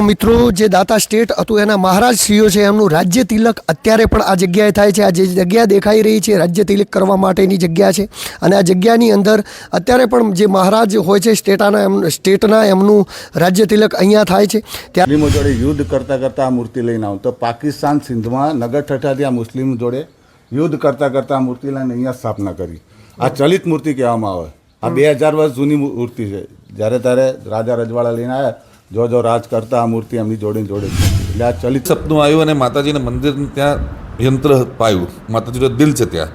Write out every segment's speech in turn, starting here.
મિત્રો, જે દાતા સ્ટેટ હતું, એના મહારાજ શ્રીઓ છે, એમનું રાજ્ય તિલક અત્યારે પણ આ જગ્યાએ થાય છે. આ જે જગ્યા દેખાઈ રહી છે, રાજ્ય તિલક કરવા માટેની જગ્યા છે. અને આ જગ્યાની અંદર અત્યારે પણ જે મહારાજ હોય છે, સ્ટેટાના એમ, સ્ટેટના એમનું રાજ્ય તિલક અહીંયા થાય છે. ત્યાં જોડે યુદ્ધ કરતા કરતા આ મૂર્તિ લઈને આવું. તો પાકિસ્તાન સિંધમાં નગર ઠઠાથી આ મુસ્લિમ જોડે યુદ્ધ કરતા કરતા આ મૂર્તિ લઈને અહીંયા સ્થાપના કરી. આ ચલિત મૂર્તિ કહેવામાં આવે. આ બે હજાર વર્ષ જૂની મૂર્તિ છે. જ્યારે ત્યારે રાજા રજવાડા લઈને આવ્યા જો જો રાજ કરતા આ મૂર્તિ એમની જોડે જોડે એટલે આ ચલિત સપનું આવ્યું અને માતાજીને મંદિર ત્યાં યંત્ર પાયું. માતાજીનું દિલ છે ત્યાં.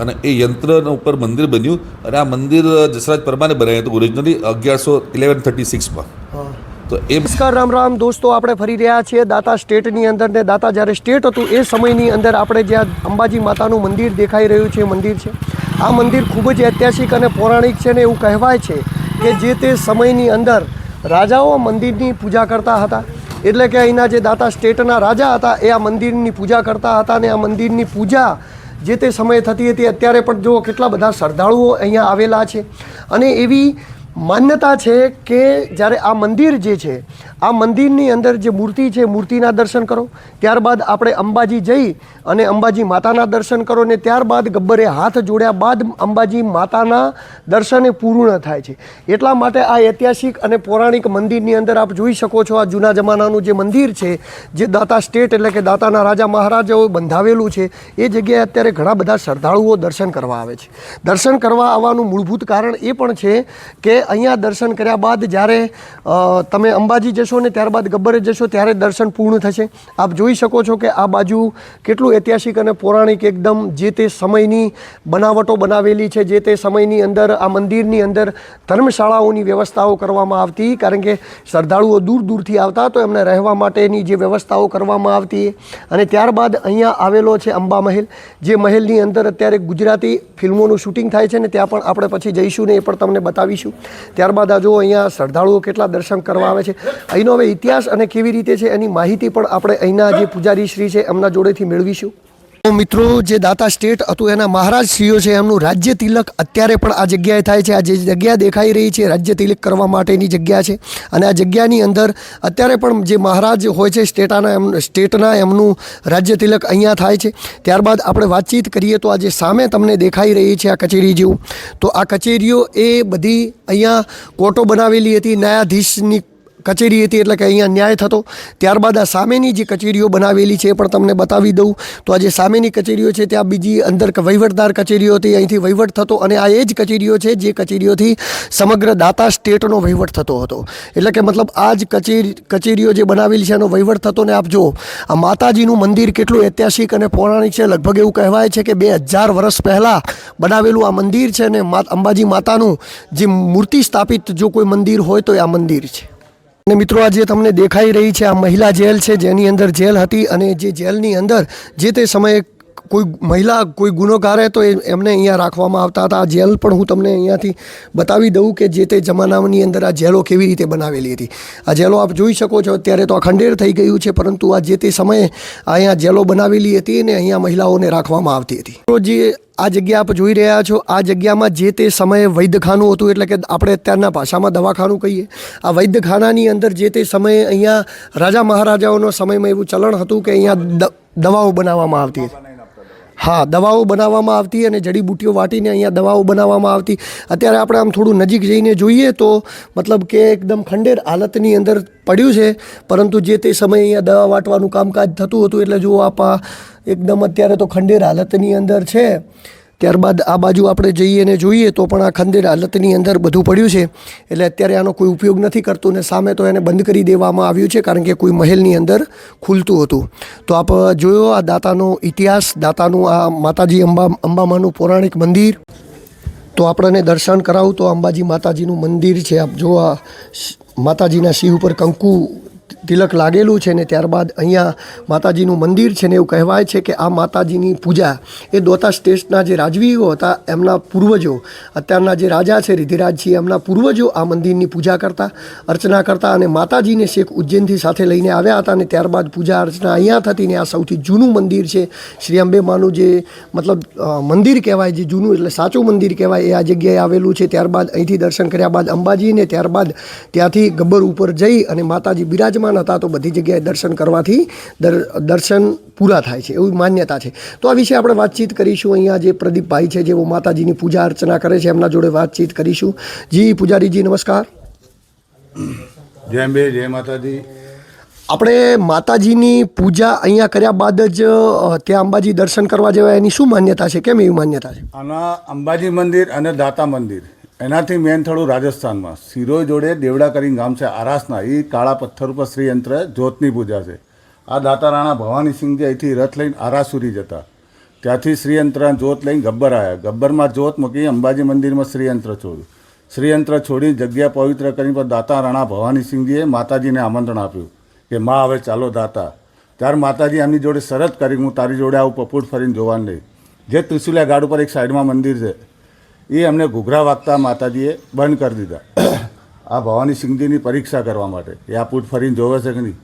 અને એ યંત્ર ઉપર મંદિર બન્યું. અને આ મંદિર જસરાજ પરમાને બનાવ્યું હતું ઓરિજિનલી અગિયારસો ઇલેવન થર્ટી સિક્સમાં. તો એ નમસ્કાર રામ રામ. દોસ્તો આપણે ફરી રહ્યા છીએ દાતા સ્ટેટની અંદર ને દાતા જ્યારે સ્ટેટ હતું એ સમયની અંદર આપણે જ્યાં અંબાજી માતાનું મંદિર દેખાઈ રહ્યું છે મંદિર છે. આ મંદિર ખૂબ જ ઐતિહાસિક અને પૌરાણિક છે ને એવું કહેવાય છે કે જે તે સમયની અંદર રાજાઓ મંદિરની પૂજા કરતા હતા. એટલે કે અહીંના જે દાતા સ્ટેટના રાજા હતા, એ આ મંદિરની પૂજા કરતા હતા અને આ મંદિરની પૂજા જે તે સમયે થતી હતી, અત્યારે પણ જુઓ કેટલા બધા શ્રદ્ધાળુઓ અહીંયા આવેલા છે. અને એવી માન્યતા છે કે જ્યારે આ મંદિર જે છે, આ મંદિરની અંદર જે મૂર્તિ છે, મૂર્તિના દર્શન કરો. ત્યારબાદ આપણે અંબાજી જઈ અને અંબાજી માતાના દર્શન કરો ને ત્યારબાદ ગબ્બરે હાથ જોડ્યા બાદ અંબાજી માતાના દર્શને પૂર્ણ થાય છે. એટલા માટે આ ઐતિહાસિક અને પૌરાણિક મંદિરની અંદર આપ જોઈ શકો છો આ જૂના જમાનાનું જે મંદિર છે, જે દાતા સ્ટેટ એટલે કે દાતાના રાજા મહારાજાઓ બંધાવેલું છે, એ જગ્યાએ અત્યારે ઘણા બધા શ્રદ્ધાળુઓ દર્શન કરવા આવે છે. દર્શન કરવા આવવાનું મૂળભૂત કારણ એ પણ છે કે અહીંયા દર્શન કર્યા બાદ જ્યારે તમે અંબાજી જશો ને ત્યારબાદ ગબ્બરે જશો, ત્યારે દર્શન પૂર્ણ થશે. આપ જોઈ શકો છો કે આ બાજુ કેટલું ઐતિહાસિક અને પૌરાણિક એકદમ જે તે સમયની બનાવટો બનાવેલી છે, જે તે સમયની અંદર, આ મંદિરની અંદર ધર્મશાળાઓની વ્યવસ્થાઓ કરવામાં આવતી. કારણ કે શ્રદ્ધાળુઓ દૂર દૂરથી આવતા તો એમને રહેવા માટેની જે વ્યવસ્થાઓ કરવામાં આવતી. અને ત્યારબાદ અહીંયા આવેલો છે અંબા મહેલ, જે મહેલની અંદર અત્યારે ગુજરાતી ફિલ્મોનું શૂટિંગ થાય છે ને ત્યાં પણ આપણે પછી જઈશું ને એ પણ તમને બતાવીશું. ત્યારબાદ આ જો અહીંયા શ્રદ્ધાળુઓ કેટલા દર્શન કરવા આવે છે. અહીંનો હવે ઇતિહાસ અને કેવી રીતે છે એની માહિતી પણ આપણે અહીંના જે પૂજારી શ્રી છે એમના જોડેથી મેળવીશું. મિત્રો જે દાતા સ્ટેટ હતું એના મહારાજ શ્રીઓ છે, એમનું રાજ્ય તિલક અત્યારે પણ આ જગ્યાએ થાય છે. આ જે જગ્યા દેખાઈ રહી છે, રાજ્ય તિલક કરવા માટેની જગ્યા છે. અને આ જગ્યાની અંદર અત્યારે પણ જે મહારાજ હોય છે, સ્ટેટાના એમ, સ્ટેટના એમનું રાજ્ય તિલક અહીંયા થાય છે. ત્યારબાદ આપણે વાતચીત કરીએ તો આ જે સામે તમને દેખાઈ રહી છે આ કચેરી જેવું. તો આ કચેરીઓ એ બધી અહીંયા કોર્ટો બનાવેલી હતી. ન્યાયાધીશની કચેરી હતી એટલે કે અહીંયા ન્યાય થતો. ત્યારબાદ આ સામેની જે કચેરીઓ બનાવેલી છે એ પણ તમને બતાવી દઉં. તો આ જે સામેની કચેરીઓ છે ત્યાં બીજી અંદર વહીવટદાર કચેરીઓ હતી, અહીંથી વહીવટ થતો અને આ એ જ કચેરીઓ છે જે કચેરીઓથી સમગ્ર દાતા સ્ટેટનો વહીવટ થતો હતો. એટલે કે મતલબ આ જ કચેરી, કચેરીઓ જે બનાવેલી છે એનો વહીવટ થતો ને આપ જો આ માતાજીનું મંદિર કેટલું ઐતિહાસિક અને પૌરાણિક છે. લગભગ એવું કહેવાય છે કે બે હજાર વર્ષ પહેલાં બનાવેલું આ મંદિર છે ને અંબાજી માતાનું જે મૂર્તિ સ્થાપિત જો કોઈ મંદિર હોય તો એ આ મંદિર છે. અને મિત્રો આ જે તમને દેખાઈ રહી છે આ મહિલા જેલ છે, જેની અંદર જેલ હતી અને જે જેલની અંદર જે તે સમયે કોઈ મહિલા, કોઈ ગુનેગાર તો એમને અહીંયા રાખવામાં આવતા હતા. આ જેલ પણ હું તમને અહીંયાથી બતાવી દઉં કે જે તે જમાનાની અંદર આ જેલો કેવી રીતે બનાવેલી હતી. આ જેલો આપ જોઈ શકો છો, અત્યારે તો આ ખંડેર થઈ ગયું છે, પરંતુ આ જે તે સમયે અહીંયા જેલો બનાવેલી હતી અને અહીંયા મહિલાઓને રાખવામાં આવતી હતી. જે આ જગ્યા આપ જોઈ રહ્યા છો, આ જગ્યામાં જે તે સમયે વૈદ્યખાનું હતું, એટલે કે આપણે અત્યારના ભાષામાં દવાખાનું કહીએ. આ વૈદ્યખાનાની અંદર જે તે સમયે અહીંયા રાજા મહારાજાઓનો સમયમાં એવું ચલણ હતું કે અહીંયા દવાઓ બનાવવામાં આવતી હતી. હા, દવાઓ બનાવવામાં આવતી અને જડીબુટ્ટીઓ વાટીને અહીંયા દવાઓ બનાવવામાં આવતી. અત્યારે આપણે આમ થોડું નજીક જઈને જોઈએ તો મતલબ કે એકદમ ખંડેર હાલતની અંદર પડ્યું છે, પરંતુ જે તે સમયે અહીંયા દવા વાટવાનું કામકાજ થતું હતું, એટલે જો આપા એકદમ અત્યારે તો ખંડેર હાલતની અંદર છે. ત્યારબાદ આ બાજુ આપણે જઈએ ને જોઈએ તો પણ આ ખંદેર હાલતની અંદર બધું પડ્યું છે. એટલે અત્યારે આનો કોઈ ઉપયોગ નથી કરતું ને સામે તો એને બંધ કરી દેવામાં આવ્યું છે કારણ કે કોઈ મહેલની અંદર ખુલતું હતું. તો આપ જોયો આ દાતાનો ઇતિહાસ, દાતાનું આ માતાજી અંબા, અંબામાનું પૌરાણિક મંદિર. તો આપણને દર્શન કરાવું તો અંબાજી માતાજીનું મંદિર છે. આપ જો આ માતાજીના શિવ ઉપર કંકુ તિલક લાગેલું છે ને ત્યારબાદ અહીંયા માતાજીનું મંદિર છે ને એવું કહેવાય છે કે આ માતાજીની પૂજા. એ દોતા સ્ટેટના જે રાજવીઓ હતા, એમના પૂર્વજો, અત્યારના જે રાજા છે, રિધિરાજજી, એમના પૂર્વજો આ મંદિરની પૂજા કરતા, અર્ચના કરતા અને માતાજીને શેખ ઉજ્જૈનથી સાથે લઈને આવ્યા હતા અને ત્યારબાદ પૂજા અર્ચના અહીંયા થતી ને આ સૌથી જૂનું મંદિર છે. શ્રી અંબે માનું જે મતલબ મંદિર કહેવાય, જે જૂનું એટલે સાચું મંદિર કહેવાય, એ આ જગ્યાએ આવેલું છે. ત્યારબાદ અહીંથી દર્શન કર્યા બાદ અંબાજીને ત્યારબાદ ત્યાંથી ગબ્બર ઉપર જઈ અને માતાજી બિરાજમાન હતા તો બધી જગ્યાએ દર્શન કરવાથી દર- દર્શન પૂરા થાય છે એવી માન્યતા છે. તો આ વિશે આપણે વાતચીત કરીશું. અહીંયા જે પ્રદીપભાઈ છે જેઓ માતાજીની પૂજા અર્ચના કરે છે એમના જોડે વાતચીત કરીશું. જી પૂજારીજી નમસ્કાર. જય અંબે જય માતાજી. આપણે માતાજીની પૂજા અહીંયા કર્યા બાદ જ ત્યાં અંબાજી દર્શન કરવા જેવા એની શું માન્યતા છે? કેમ એવી માન્યતા છે? આના અંબાજી મંદિર અને દાતા મંદિર. એનાથી મેન થોડું રાજસ્થાનમાં. સિરોઈ જોડે દેવડા કરીને ગામ છે આરાસના. એ કાળા પથ્થર ઉપર શ્રીયંત્ર જ્યોતની પૂજા છે. આ દાતા રાણા ભવાની સિંહજી અહીંથી રથ લઈને આરાસુરી જતા. ત્યાંથી શ્રીયંત્ર જ્યોત લઈને ગબ્બર આવ્યા ગબ્બરમાં જ્યોત મૂકી અંબાજી મંદિરમાં શ્રીયંત્ર છોડ્યું. શ્રીયંત્ર છોડી જગ્યા પવિત્ર કરીને પર દાતા રાણા ભવાનીસિંહજીએ માતાજીને આમંત્રણ આપ્યું કે, માં, હવે ચાલો દાતા. ત્યારે માતાજી એમની જોડે શરત કરી હું તારી જોડે આવું પપૂટ ફરીને જોવાનું નહીં. જે ત્રિશુલિયા ગાડ ઉપર એક સાઈડમાં મંદિર છે. એ અમને ઘૂઘરા વાગતા માતાજીએ બંધ કરી દીધા. આ ભવાની સિંહજીની પરીક્ષા કરવા માટે. એ આ ફૂટ ફરીને જોવે છે કે નહીં?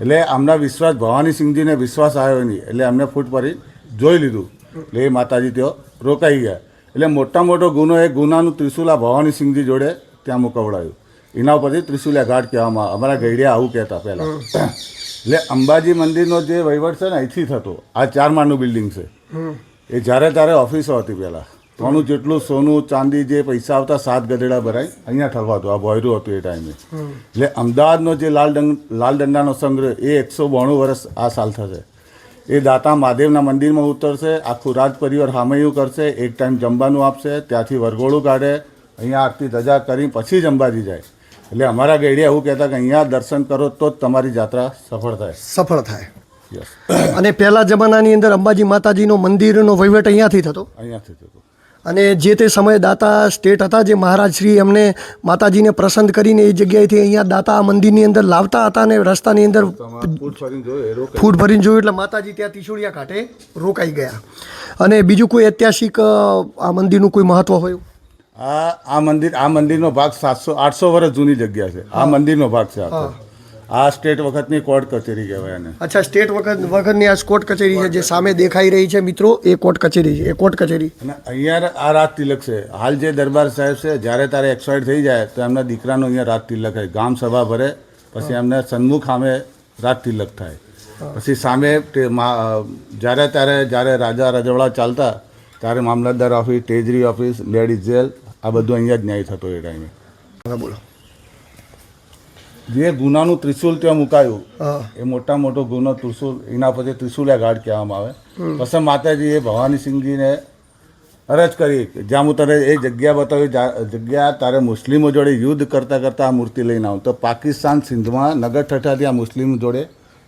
એટલે આમના વિશ્વાસ, ભવાની સિંહજીને વિશ્વાસ આવ્યો નહીં. એટલે અમને ફૂટ ફરી જોઈ લીધું. એટલે એ માતાજી તેઓ રોકાઈ ગયા. એટલે મોટા મોટો ગુનો એ ગુનાનું ત્રિશુલ આ ભવાની સિંહજી જોડે ત્યાં મુકવડાયું. એના ઉપરથી ત્રિશુલિયા ઘાટ કહેવામાં અમારા ગઈડિયા આવું કહેતા પહેલાં. એટલે અંબાજી મંદિરનો જે વહીવટ છે ને, અહીંથી થતો. આ ચાર માળનું બિલ્ડિંગ છે. એ જ્યારે ત્યારે ઓફિસો હતી પહેલાં. થોડું જેટલું સોનું ચાંદી જે પૈસા આવતા સાત ગધેડા ભરાય અહીંયા ઠરવાતું આ ભોયરું હતું એ ટાઈમે. એટલે અમદાવાદનો જે લાલ ડંગ લાલ દંડાનો સંગ્રહ એ એકસો બોણું વર્ષ આ સાલ થશે. એ દાતા મહાદેવના મંદિરમાં ઉતરશે આખું રાજ પરિવાર હામયું કરશે એક ટાઈમ જમવાનું આપશે ત્યાંથી વરઘોડું કાઢે અહીંયા આરતી ધજા કરી પછી જ અંબાજી જાય. એટલે અમારા ગઈડિયા એવું કહેતા કે અહીંયા દર્શન કરો તો જ તમારી જાત્રા સફળ થાય. સફળ થાય. અને પહેલા જમાનાની અંદર અંબાજી માતાજીનો મંદિરનો વહીવટ અહીંયાથી થતો? અહીંયાથી થતું. અને જે તે સમયે દાતા સ્ટેટ હતા જે મહારાજ શ્રી એમને માતાજીને પ્રસન્ન કરીને એ જગ્યાએથી અહીંયા દાતા મંદિરની અંદર લાવતા હતા અને રસ્તાની અંદર ફૂટ ભરીને જોયું એટલે માતાજી ત્યાં ત્રિશુળિયા ઘાટે રોકાઈ ગયા. અને બીજું કોઈ ઐતિહાસિક આ મંદિરનું કોઈ મહત્વ હોય? આ આ મંદિર આ મંદિરનો ભાગ સાતસો આઠસો વર્ષ જૂની જગ્યા છે. આ મંદિરનો ભાગ છે આખો આ સ્ટેટ વખતની કોર્ટ કચેરી કહેવાય એને અચ્છા સ્ટેટ વખત વખતની આ કોર્ટ કચેરી છે જે સામે દેખાઈ રહી છે મિત્રો એ કોર્ટ કચેરી છે એ કોર્ટ કચેરી. અને અહીંયા આ રાત તિલક છે. હાલ જે દરબાર સાહેબ છે જ્યારે તારે એક્સપાયર થઈ જાય તો એમના દીકરાનો અહીંયા રાત તિલક થાય ગામ સભા ભરે પછી એમને સન્મુખ સામે રાત તિલક થાય. પછી સામે જ્યારે ત્યારે જ્યારે રાજા રજવાડા ચાલતા ત્યારે મામલતદાર office treasury office ladies jail આ બધું અહીંયા જ ન્યાય થતો એ ટાઈમે. બોલો. જે ગુનાનું ત્રિશુલ ત્યાં મુકાયું એ મોટા મોટો ગુનો ત્રિશુલ એના પછી ત્રિશુલિયા ઘાટ કહેવામાં આવે. પછી માતાજીએ ભવાની સિંહજીને અરજ કરી જ્યાં હું તને એ જગ્યા બતાવી જગ્યા તારે મુસ્લિમો જોડે યુદ્ધ કરતાં કરતાં આ મૂર્તિ લઈને આવું. તો પાકિસ્તાન સિંધમાં નગર ઠઠાથી આ મુસ્લિમ જોડે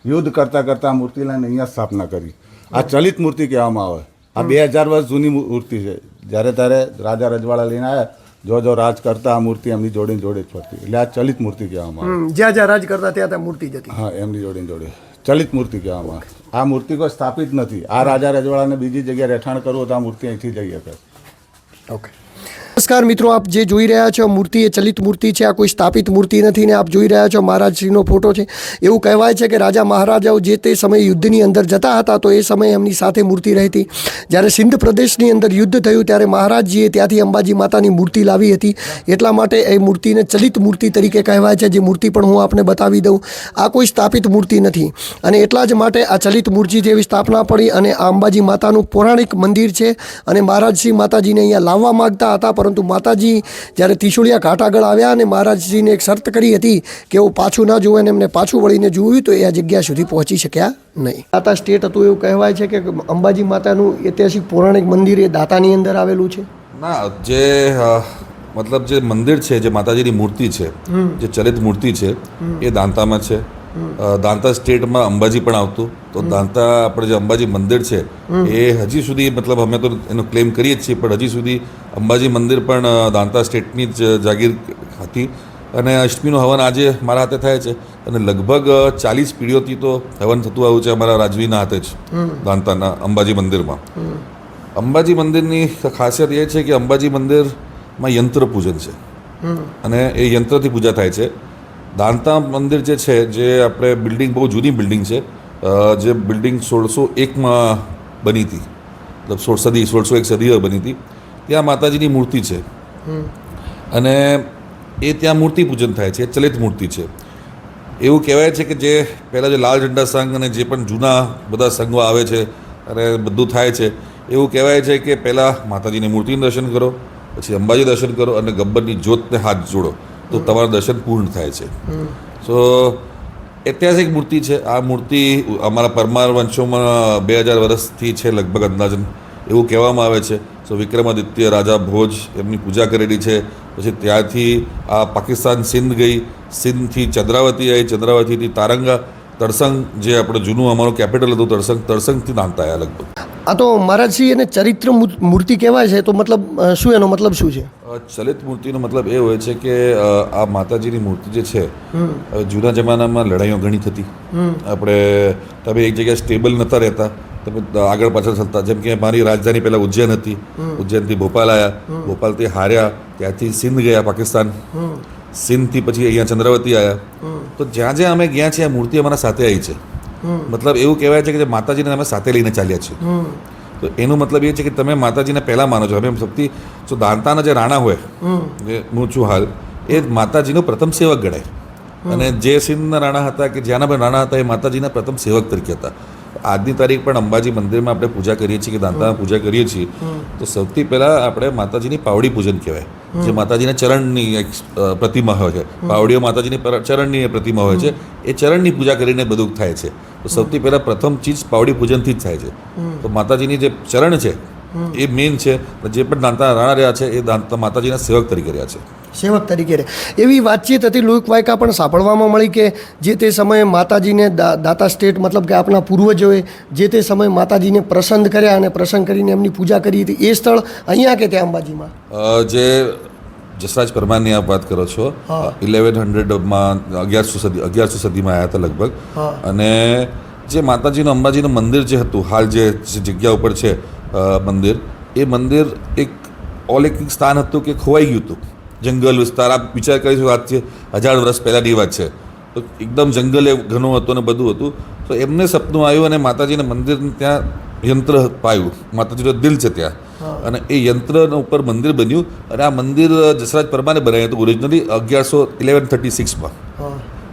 યુદ્ધ કરતાં કરતાં આ મૂર્તિ લઈને અહીંયા સ્થાપના કરી. આ ચલિત મૂર્તિ કહેવામાં આવે. આ બે હજાર વર્ષ જૂની મૂર્તિ છે. જ્યારે ત્યારે રાજા રજવાડા લઈને આવ્યા જો જો રાજ કરતા આ મૂર્તિ એમની જોડે ને જોડે જ ફરતી. એટલે આ ચલિત મૂર્તિ કહેવામાં આવે. જ્યાં જ્યાં રાજ કરતા ત્યાં ત્યાં મૂર્તિ જતી હા એમની જોડે જોડે. ચલિત મૂર્તિ કહેવામાં આવે. આ મૂર્તિ કોઈ સ્થાપિત નથી. આ રાજા રજવાડાને બીજી જગ્યાએ રહેઠાણ કરવું તો આ મૂર્તિ અહીંથી જઈ શકે. ઓકે નમસ્કાર મિત્રો, આપ જે જોઈ રહ્યા છો, મૂર્તિ એ ચલિત મૂર્તિ છે, આ કોઈ સ્થાપિત મૂર્તિ નથી ને આપ જોઈ રહ્યા છો, મહારાજશ્રીનો ફોટો છે. એવું કહેવાય છે કે રાજા મહારાજાઓ જે તે સમયે યુદ્ધની અંદર જતા હતા, તો એ સમયે એમની સાથે મૂર્તિ રહેતી. જ્યારે સિંધ પ્રદેશની અંદર યુદ્ધ થયું, ત્યારે મહારાજજીએ ત્યાંથી અંબાજી માતાની મૂર્તિ લાવી હતી. એટલા માટે એ મૂર્તિને ચલિત મૂર્તિ તરીકે કહેવાય છે, જે મૂર્તિ પણ હું આપને બતાવી દઉં. આ કોઈ સ્થાપિત મૂર્તિ નથી. અને એટલા જ માટે આ ચલિત મૂર્તિ જેવી સ્થાપના પડી અને આ અંબાજી માતાનું પૌરાણિક મંદિર છે અને મહારાજશ્રી માતાજીને અહીંયા લાવવા માગતા હતા, પરંતુ માતાજી જ્યારે ત્રિશુળિયા ઘાટ આગળ આવ્યા અને મહારાજજીને એક શરત કરી હતી કે એવું પાછું ના જોવે અને એમને પાછું વળીને જોયું તો એ આ જગ્યા સુધી પહોંચી શક્યા નહીં. દાતા સ્ટેટ હતું એવું કહેવાય છે કે અંબાજી માતાનું ઐતિહાસિક પૌરાણિક મંદિર એ દાતાની અંદર આવેલું છે? ના જે મતલબ જે મંદિર છે જે માતાજીની મૂર્તિ છે જે ચલિત મૂર્તિ છે એ દાંતામાં છે. દાંતા સ્ટેટમાં અંબાજી પણ આવતું. તો દાંતા, આપણે જે અંબાજી મંદિર છે, એ હજી સુધી મતલબ અમે તો એનો ક્લેમ કરીએ જ છીએ, પણ હજી સુધી અંબાજી મંદિર પણ દાંતા સ્ટેટની જ જાગીર હતી. અને અષ્ટમીનું હવન આજે મારા હાથે થાય છે. અને લગભગ ચાલીસ પીઢીઓથી તો હવન થતું આવ્યું છે અમારા રાજવીના હાથે જ, દાંતાના, અંબાજી મંદિરમાં. અંબાજી મંદિરની ખાસિયત એ છે કે અંબાજી મંદિરમાં યંત્ર પૂજન છે. અને એ યંત્રથી પૂજા થાય છે. દાંતા મંદિર જે છે જે આપણે બિલ્ડિંગ બહુ જૂની બિલ્ડિંગ છે જે બિલ્ડિંગ સોળસો એકમાં બની હતી. મતલબ સોળ સદી સોળસો એક સદીઓ બની હતી. ત્યાં માતાજીની મૂર્તિ છે. અને એ ત્યાં મૂર્તિ પૂજન થાય છે એ ચલિત મૂર્તિ છે. એવું કહેવાય છે કે જે પહેલાં જે લાલ ઝંડા સંઘ અને જે પણ જૂના બધા સંઘો આવે છે અને બધું થાય છે એવું કહેવાય છે કે પહેલાં માતાજીની મૂર્તિનું દર્શન કરો પછી અંબાજી દર્શન કરો અને ગબ્બરની જ્યોતને હાથ જોડો. તો તમારું દર્શન પૂર્ણ થાય છે. સો ઐતિહાસિક મૂર્તિ છે. આ મૂર્તિ અમારા પરમાર વંશોમાં બે હજાર વર્ષથી છે લગભગ અંદાજન. એવું કહેવામાં આવે છે. સો વિક્રમાદિત્ય રાજા ભોજ એમની પૂજા કરેલી છે. પછી ત્યાંથી આ પાકિસ્તાન સિંધ ગઈ. સિંધથી ચંદ્રાવતી આવી ચંદ્રાવતીથી તારંગા. તરસંગ જે આપણે જૂનું અમારું કેપિટલ હતું, તરસંગ. તરસંગથી નામતા આવ્યા લગભગ. આ તો મહારાજશ્રી એને ચરિત્ર મૂર્તિ કહેવાય છે તો મતલબ શું એનો મતલબ શું છે? ચલિત મૂર્તિનો મતલબ એ હોય છે કે આ માતાજીની મૂર્તિ જે છે જૂના જમાનામાં લડાઈઓ ઘણી થતી. આપણે તમે એક જગ્યાએ સ્ટેબલ નહોતા રહેતા તમે આગળ પાછળ થતા જેમ કે મારી રાજધાની પહેલાં ઉજ્જૈન હતી. ઉજ્જૈનથી ભોપાલ આવ્યા ભોપાલથી હાર્યા. ત્યાંથી સિંધ ગયા પાકિસ્તાન. સિંધથી પછી અહીંયા ચંદ્રાવતી આવ્યા તો જ્યાં જ્યાં અમે ગયા છીએ આ મૂર્તિ અમારા સાથે આવી છે. મતલબ એવું કહેવાય છે કે માતાજીને અમે સાથે લઈને ચાલ્યા છીએ. તો એનું મતલબ એ છે કે તમે માતાજીને પહેલાં માનો છો. અમે સૌથી જો દાંતાના જે રાણા હોય જે હું છું હાલ એ માતાજીનો પ્રથમ સેવક ગણાય. અને જે સિંધના રાણા હતા કે જ્યાંના પણ રાણા હતા એ માતાજીના પ્રથમ સેવક તરીકે હતા. આજની તારીખ પણ અંબાજી મંદિરમાં આપણે પૂજા કરીએ છીએ કે દાંતામાં પૂજા કરીએ છીએ. તો સૌથી પહેલાં આપણે માતાજીની પાવડી પૂજન કહેવાય. જે માતાજીના ચરણની એક પ્રતિમા હોય છે. પાવડીઓ માતાજીની ચરણની પ્રતિમા હોય છે. એ ચરણની પૂજા કરીને બધું થાય છે. તો સૌથી પહેલાં પ્રથમ ચીજ પાવડી પૂજનથી જ થાય છે. તો માતાજીની જે ચરણ છે એ મેઇન છે. જે પણ દાંતા રાણા રહ્યા છે એ દાંતા માતાજીના સેવક તરીકે રહ્યા છે. સેવક તરીકે રહે. એવી વાતચીત હતી લોકવાયકા પણ સાંભળવામાં મળી કે જે તે સમયે માતાજીને દાતા સ્ટેટ મતલબ કે આપણા પૂર્વજોએ જે તે સમયે માતાજીને પ્રસન્ન કર્યા અને પ્રસન્ન કરીને એમની પૂજા કરી હતી. એ સ્થળ અહીંયા કે ત્યાં અંબાજીમાં? જે જસરાજ પરમારની આપ વાત કરો છો ઇલેવન હંડ્રેડમાં અગિયારસો સદી અગિયારસો સદીમાં આવ્યા હતા લગભગ. અને જે માતાજીનું અંબાજીનું મંદિર જે હતું હાલ જે જગ્યા ઉપર છે મંદિર એ મંદિર એક ઓલૌકિક સ્થાન હતું કે ખોવાઈ ગયું હતું. જંગલ વિસ્તાર આપ વિચાર કરીશું વાત છે હજાર વર્ષ પહેલાંની વાત છે. તો એકદમ જંગલે ઘણું હતું અને બધું હતું. તો એમને સપનું આવ્યું અને માતાજીને મંદિર ત્યાં યંત્ર પાયું. માતાજીનું દિલ છે ત્યાં. અને એ યંત્રના ઉપર મંદિર બન્યું. અને આ મંદિર જસરાજ પરમાને બનાવ્યું હતું ઓરિજિનલી અગિયારસો ઇલેવન થર્ટી સિક્સમાં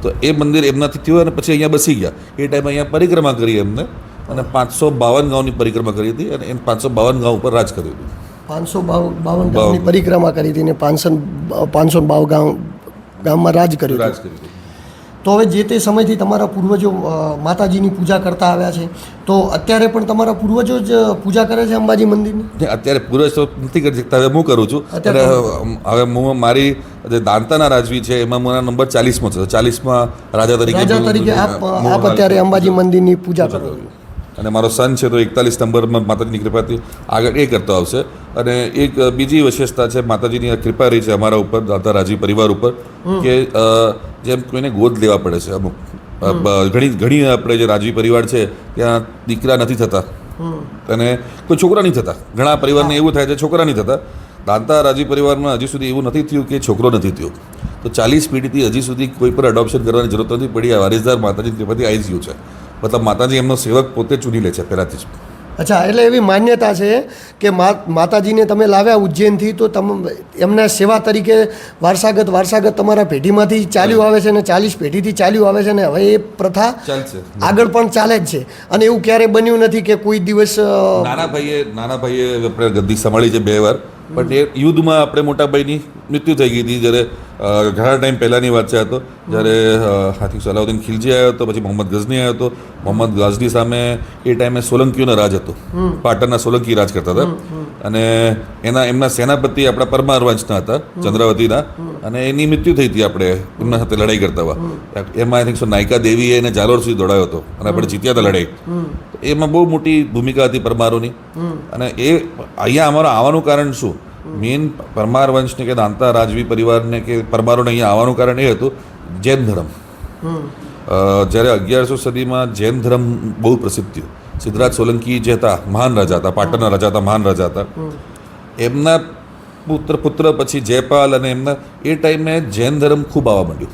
તો એ મંદિર એમનાથી થયું અને પછી અહીંયા બસી ગયા. એ ટાઈમે અહીંયા પરિક્રમા કરી એમને. અને પાંચસો બાવન ગાંવની પરિક્રમા કરી હતી અને એમ પાંચસો બાવન ગાંવ ઉપર રાજ કર્યું હતું. પાંચસો બાવન ગામની પરિક્રમા કરી હતી ને પાંચસો પાંચસો બાવ ગામ ગામમાં રાજ કર્યું રાજ કર્યું તો હવે જે તે સમયથી તમારા પૂર્વજો માતાજીની પૂજા કરતા આવ્યા છે તો અત્યારે પણ તમારા પૂર્વજો જ પૂજા કરે છે અંબાજી મંદિરની? અત્યારે પૂર્વજ તો નથી કરી શકતા હવે હું કરું છું. અત્યારે હવે હું મારી જે દાંતાના રાજવી છે એમાં મારા નંબર ચાલીસમાં છે. ચાલીસમાં રાજા તરીકે રાજા તરીકે આપ અત્યારે અંબાજી મંદિરની પૂજા કરો છો. અને મારો સન છે તો એકતાલીસ નંબરમાં માતાજીની કૃપાથી આગળ એ કરતો આવશે. અને એક બીજી વિશેષતા છે માતાજીની આ કૃપા રહી છે અમારા ઉપર દાદા રાજી પરિવાર ઉપર કે જેમ કોઈને ગોદ લેવા પડે છે અમુક. ઘણી ઘણી આપણે જે રાજવી પરિવાર છે ત્યાં દીકરા નથી થતા. અને કોઈ છોકરા નહીં થતા. ઘણા પરિવારને એવું થાય છે છોકરા નહીં થતા. દાંતા રાજી પરિવારમાં હજી સુધી એવું નથી થયું કે છોકરો નથી થયો. તો ચાલીસ પેઢીથી હજી સુધી કોઈ પણ અડોપ્શન કરવાની જરૂરત નથી પડી. આ વારિસદાર માતાજી કૃપાથી આવી ગયું છે. મતલબ માતાજી એમનો સેવક પોતે ચૂની લે છે પહેલાંથી જ. અચ્છા એટલે એવી માન્યતા છે કે માતાજીને તમે લાવ્યા ઉજ્જૈનથી તો તમે એમના સેવા તરીકે વારસાગત વારસાગત તમારા પેઢીમાંથી ચાલ્યું આવે છે અને ચાલીસ પેઢીથી ચાલ્યું આવે છે ને હવે એ પ્રથા આગળ પણ ચાલે જ છે. અને એવું ક્યારે બન્યું નથી કે કોઈ દિવસ નાના ભાઈએ નાના ભાઈએ ગદ્દી સંભાળી છે બે વાર. પણ એ યુદ્ધમાં આપણે મોટા ભાઈની મૃત્યુ થઈ ગઈ હતી જ્યારે ઘણા ટાઈમ પહેલાંની વાત છે આ તો જ્યારે હાથી સલાઉદ્દીન ખિલજી આવ્યો હતો પછી મોહમ્મદ ગઝની આવ્યો હતો. મોહમ્મદ ગઝની સામે એ ટાઈમે સોલંકીઓનો રાજ હતો. પાટણના સોલંકી રાજ કરતા હતા. અને એના એમના સેનાપતિ આપણા પરમાર વંશના હતા ચંદ્રાવતીના. અને એની મૃત્યુ થઈ હતી આપણે એમના સાથે લડાઈ કરતા હતા. એમાં આઈ થિંક સો નાયકા દેવીએ એને જાલોર સુધી દોડાયો હતો. અને આપણે જીત્યા હતા લડાઈ. એમાં બહુ મોટી ભૂમિકા હતી પરમારોની. અને એ અહીંયા અમારું આવવાનું કારણ શું? મેઇન પરમાર વંશને કે દાંતા રાજવી પરિવારને કે પરમારોને અહીંયા આવવાનું કારણ એ હતું જૈન ધર્મ. જ્યારે અગિયારસો સદીમાં જૈન ધર્મ બહુ પ્રસિદ્ધ થયો. સિદ્ધરાજ સોલંકી જે હતા મહાન રાજા હતા પાટણના રાજા હતા મહાન રાજા હતા. એમના પુત્ર પુત્ર પછી જયપાલ અને એમના એ ટાઈમે જૈન ધર્મ ખૂબ આવવા માંડ્યું.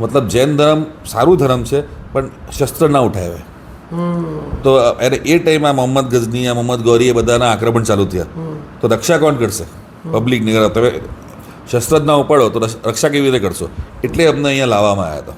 મતલબ જૈન ધર્મ સારું ધર્મ છે પણ શસ્ત્ર ના ઉઠાવે. તો એને એ ટાઈમમાં મોહમ્મદ ગઝની આ મોહમ્મદ ગૌરી એ બધાના આક્રમણ ચાલુ થયા. તો રક્ષા કોણ કરશે? પબ્લિકની તમે શસ્ત્ર જ ના ઉપાડો તો રક્ષા કેવી રીતે કરશો? એટલે અમને અહીંયા લાવવામાં આવ્યા હતા.